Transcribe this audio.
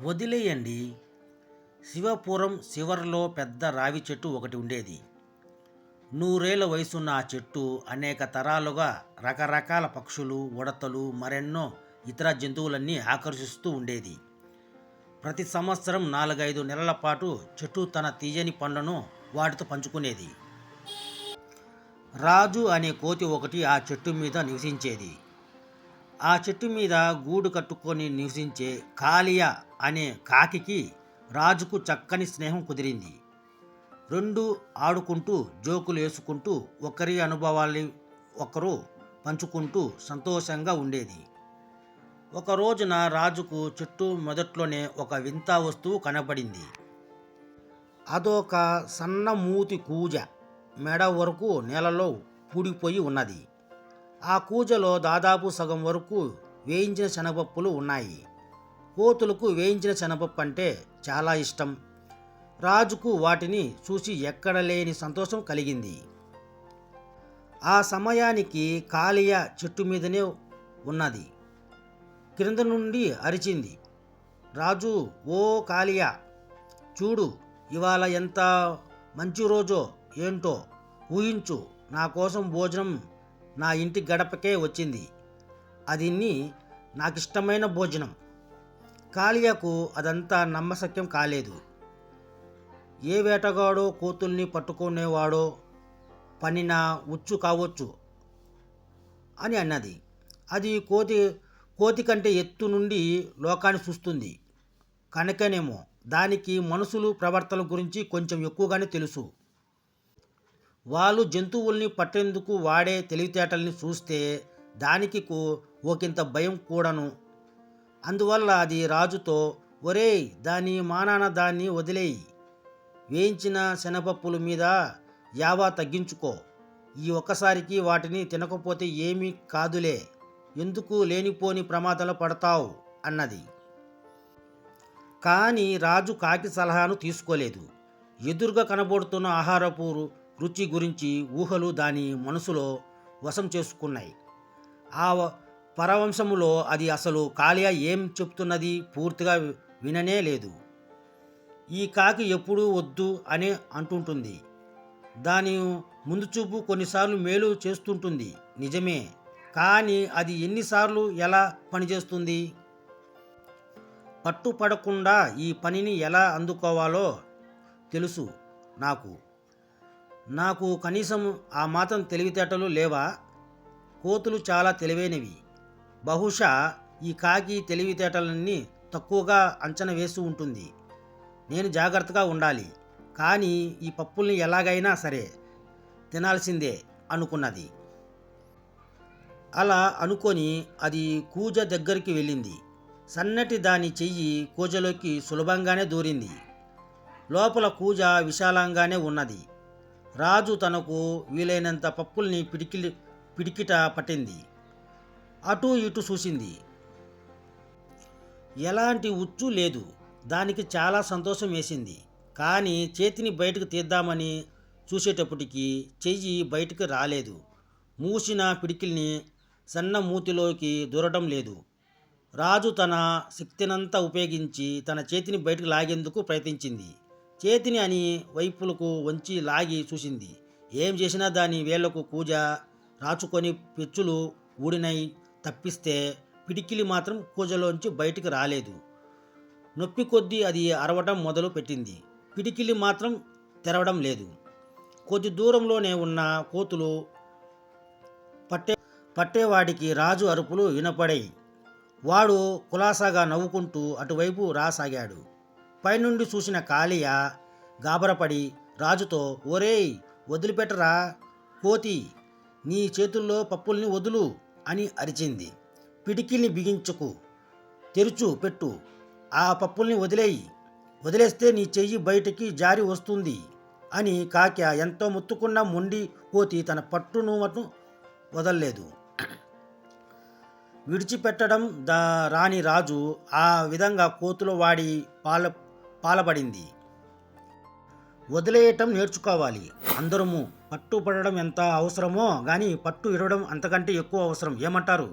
వదిలేయండి. శివపురం శివర్లో పెద్ద రావి చెట్టు ఒకటి ఉండేది. నూరేళ్ళ వయసున్న ఆ చెట్టు అనేక తరాలుగా రకరకాల పక్షులు ఉడతలు మరెన్నో ఇతర జంతువులన్నీ ఆకర్షిస్తూ ఉండేది. ప్రతి సంవత్సరం నాలుగైదు నెలల పాటు చెట్టు తన తీయని పండ్లను వాటితో పంచుకునేది. రాజు అనే కోతి ఒకటి ఆ చెట్టు మీద నివసించేది. ఆ చెట్టు మీద గూడు కట్టుకొని నివసించే కాళియా అనే కాకికి రాజుకు చక్కని స్నేహం కుదిరింది. రెండు ఆడుకుంటూ జోకులు వేసుకుంటూ ఒకరి అనుభవాల్ని ఒకరు పంచుకుంటూ సంతోషంగా ఉండేది. ఒక రోజున రాజుకు చెట్టు మొదట్లోనే ఒక వింత వస్తువు కనబడింది. అదొక సన్న మూతి కూజ. మెడ వరకు నేలలో పూడిపోయి ఉన్నది. ఆ కూజలో దాదాపు సగం వరకు వేయించిన శనగపప్పులు ఉన్నాయి. కోతులకు వేయించిన శనగపప్పు అంటే చాలా ఇష్టం. రాజుకు వాటిని చూసి ఎక్కడ లేని సంతోషం కలిగింది. ఆ సమయానికి కాళియ చెట్టు మీదనే ఉన్నది. క్రింద నుండి అరిచింది. రాజు ఓ కాళియ చూడు ఇవాళ ఎంత మంచి రోజో ఏంటో ఊహించు నా కోసం భోజనం నా ఇంటి గడపకే వచ్చింది. అది నాకిష్టమైన భోజనం. కాళియాకు అదంతా నమ్మశక్యం కాలేదు. ఏ వేటగాడో కోతుల్ని పట్టుకునేవాడో పనిన ఉచ్చు కావచ్చు అని అన్నది. అది కోతి కోతి కంటే ఎత్తు నుండి లోకాన్ని చూస్తుంది. కనుకనేమో దానికి మనుషులు ప్రవర్తన గురించి కొంచెం ఎక్కువగానే తెలుసు. వాళ్ళు జంతువుల్ని పట్టేందుకు వాడే తెలివితేటల్ని చూస్తే దానికి ఒకంత భయం కూడాను. అందువల్ల అది రాజుతో ఒరేయ్ దాని మానాన దాన్ని వదిలేయి. వేయించిన శనగపప్పుల మీద యావా తగ్గించుకో. ఈ ఒక్కసారికి వాటిని తినకపోతే ఏమీ కాదులే. ఎందుకు లేనిపోని ప్రమాదాలు పడతావు? అన్నది. కానీ రాజు కాకి సలహాను తీసుకోలేదు. ఎదురుగా కనబడుతున్న ఆహారపూరు రుచి గురించి ఊహలు దాని మనసులో వశం చేసుకున్నాయి. ఆ పరవంశములో అది అసలు కాళియా ఏం చెప్తున్నది పూర్తిగా విననే లేదు. ఈ కాకి ఎప్పుడూ వద్దు అని అంటుంటుంది. దాని ముందు చూపు కొన్నిసార్లు మేలు చేస్తుంటుంది. నిజమే. కానీ అది ఎన్నిసార్లు ఎలా పనిచేస్తుంది? పట్టుపడకుండా ఈ పనిని ఎలా అందుకోవాలో తెలుసు నాకు. నాకు కనీసం ఆ మాత్రం తెలివితేటలు లేవా? కోతులు చాలా తెలివైనవి. బహుశా ఈ కాకి తెలివితేటలన్నీ తక్కువగా అంచనా వేసి ఉంటుంది. నేను జాగ్రత్తగా ఉండాలి. కానీ ఈ పప్పుల్ని ఎలాగైనా సరే తినాల్సిందే అనుకున్నది. అలా అనుకొని అది కూజ దగ్గరికి వెళ్ళింది. సన్నటి దాని చెయ్యి కూజలోకి సులభంగానే దూరింది. లోపల కూజ విశాలంగానే ఉన్నది. రాజు తనకు వీలైనంత పప్పుల్ని పిడికిలి పిడికిట పట్టింది. అటు ఇటు చూసింది. ఎలాంటి ఉచ్చు లేదు. దానికి చాలా సంతోషం వేసింది. కానీ చేతిని బయటకు తీద్దామని చూసేటప్పటికి చెయ్యి బయటకు రాలేదు. మూసిన పిడికిల్ని సన్న మూతిలోకి దూరటం లేదు. రాజు తన శక్తినంతా ఉపయోగించి తన చేతిని బయటకు లాగేందుకు ప్రయత్నించింది. చేతిని అని వైపులకు వంచి లాగి చూసింది. ఏం చేసినా దాని వేళ్ళకు కూజ రాచుకొని పెచ్చులు ఊడినై తప్పిస్తే పిడికిలి మాత్రం కూజలోంచి బయటికి రాలేదు. నొప్పి కొద్దీ అది అరవడం మొదలు పెట్టింది. పిడికిలి మాత్రం తెరవడం లేదు. కొద్ది దూరంలోనే ఉన్న కోతులు పట్టే పట్టేవాడికి రాజు అరుపులు వినపడాయి. వాడు కులాసాగా నవ్వుకుంటూ అటువైపు రాసాగాడు. పైనుండి చూసిన కాళియ గాబరపడి రాజుతో ఒరేయ్ వదిలిపెట్టరా కోతి నీ చేతుల్లో పప్పుల్ని వదులు అని అరిచింది. పిడికిల్ని బిగించుకు తెరుచు పెట్టు ఆ పప్పుల్ని వదిలేయి వదిలేస్తే నీ చెయ్యి బయటికి జారి వస్తుంది అని కాక్య ఎంతో ముత్తుకున్న మొండి కోతి తన పట్టును మటు వదల్లేదు. విడిచిపెట్టడం దా రాని రాజు ఆ విధంగా కోతులు వాడి పాల పాలబడింది వదిలేయటం నేర్చుకోవాలి. అందరము పట్టుపడడం ఎంత అవసరమో కానీ పట్టు ఇడవడం అంతకంటే ఎక్కువ అవసరం. ఏమంటారు?